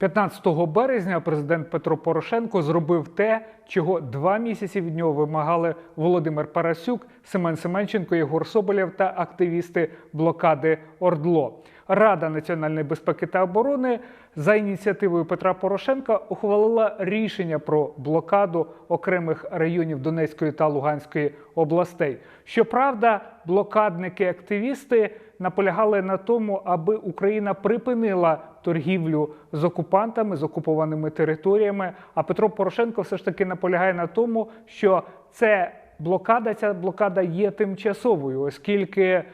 15 березня президент Петро Порошенко зробив те, чого два місяці від нього вимагали Володимир Парасюк, Семен Семенченко, Єгор Соболєв та активісти блокади Ордло. Рада національної безпеки та оборони за ініціативою Петра Порошенка ухвалила рішення про блокаду окремих районів Донецької та Луганської областей. Щоправда, блокадники-активісти наполягали на тому, аби Україна припинила торгівлю з окупантами, з окупованими територіями. А Петро Порошенко все ж таки наполягає на тому, що це блокада, ця блокада є тимчасовою, оскільки е,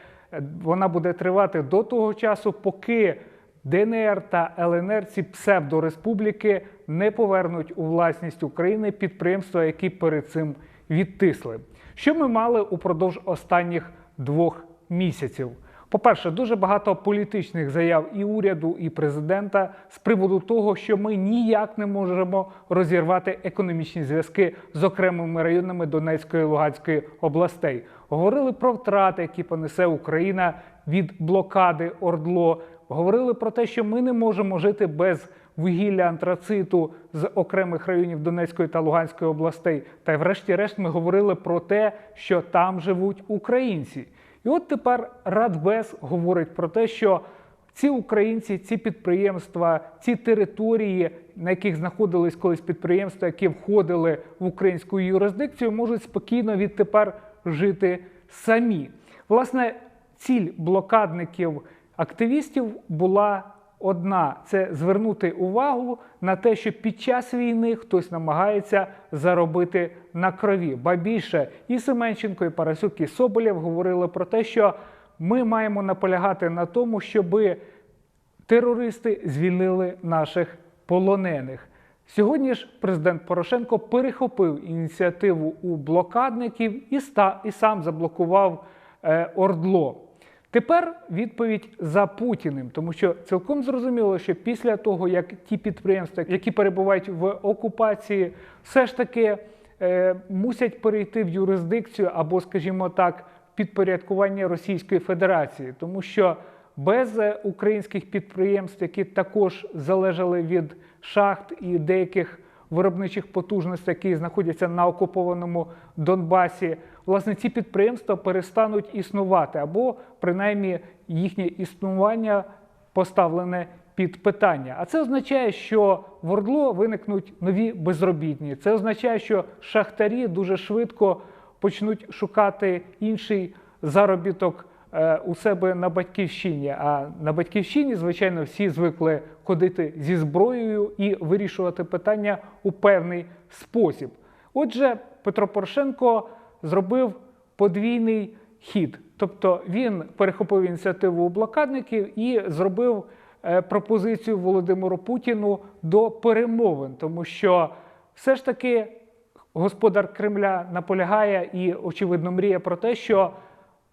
вона буде тривати до того часу, поки ДНР та ЛНР, ці псевдореспубліки, не повернуть у власність України підприємства, які перед цим відтисли. Що ми мали упродовж останніх двох місяців? По-перше, дуже багато політичних заяв і уряду, і президента з приводу того, що ми ніяк не можемо розірвати економічні зв'язки з окремими районами Донецької і Луганської областей. Говорили про втрати, які понесе Україна від блокади Ордло. Говорили про те, що ми не можемо жити без вугілля антрациту з окремих районів Донецької та Луганської областей. Та й врешті-решт ми говорили про те, що там живуть українці. І от тепер Радбез говорить про те, що ці українці, ці підприємства, ці території, на яких знаходились колись підприємства, які входили в українську юрисдикцію, можуть спокійно відтепер жити самі. Власне, ціль блокадників активістів була одна: це звернути увагу на те, що під час війни хтось намагається заробити на крові. Ба більше і Семенченко, і Парасюк, і Соболєв говорили про те, що ми маємо наполягати на тому, щоби терористи звільнили наших полонених. Сьогодні ж президент Порошенко перехопив ініціативу у блокадників і, ста, і сам заблокував е, Ордло. Тепер відповідь за Путіним, тому що цілком зрозуміло, що після того, як ті підприємства, які перебувають в окупації, все ж таки е, мусять перейти в юрисдикцію або, скажімо так, підпорядкування Російської Федерації, тому що без е, українських підприємств, які також залежали від шахт і деяких виробничих потужностей, які знаходяться на окупованому Донбасі, власне, ці підприємства перестануть існувати, або принаймні їхнє існування поставлене під питання. А це означає, що в Ордло виникнуть нові безробітні. Це означає, що шахтарі дуже швидко почнуть шукати інший заробіток у себе на батьківщині. А на батьківщині, звичайно, всі звикли ходити зі зброєю і вирішувати питання у певний спосіб. Отже, Петро Порошенко зробив подвійний хід. Тобто він перехопив ініціативу у блокадників і зробив е, пропозицію Володимиру Путіну до перемовин, тому що все ж таки господар Кремля наполягає і, очевидно, мріє про те, що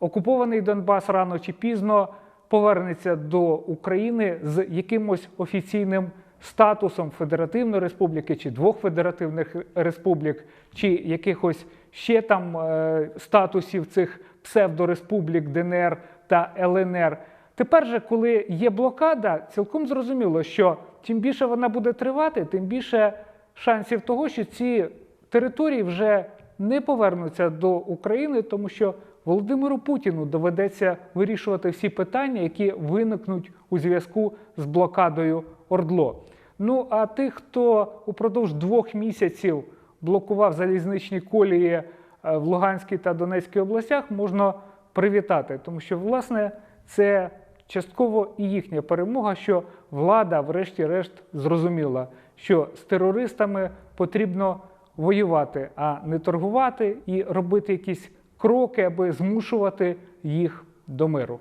окупований Донбас рано чи пізно повернеться до України з якимось офіційним статусом Федеративної Республіки чи двох федеративних республік, чи якихось ще там е, статусів цих псевдореспублік ДНР та ЛНР. Тепер же, коли є блокада, цілком зрозуміло, що чим більше вона буде тривати, тим більше шансів того, що ці території вже не повернуться до України, тому що Володимиру Путіну доведеться вирішувати всі питання, які виникнуть у зв'язку з блокадою Ордло. Ну а тих, хто упродовж двох місяців блокував залізничні колії е, в Луганській та Донецькій областях, можна привітати, тому що власне це частково і їхня перемога, що влада, врешті-решт, зрозуміла, що з терористами потрібно воювати, а не торгувати і робити якісь кроки, аби змушувати їх до миру.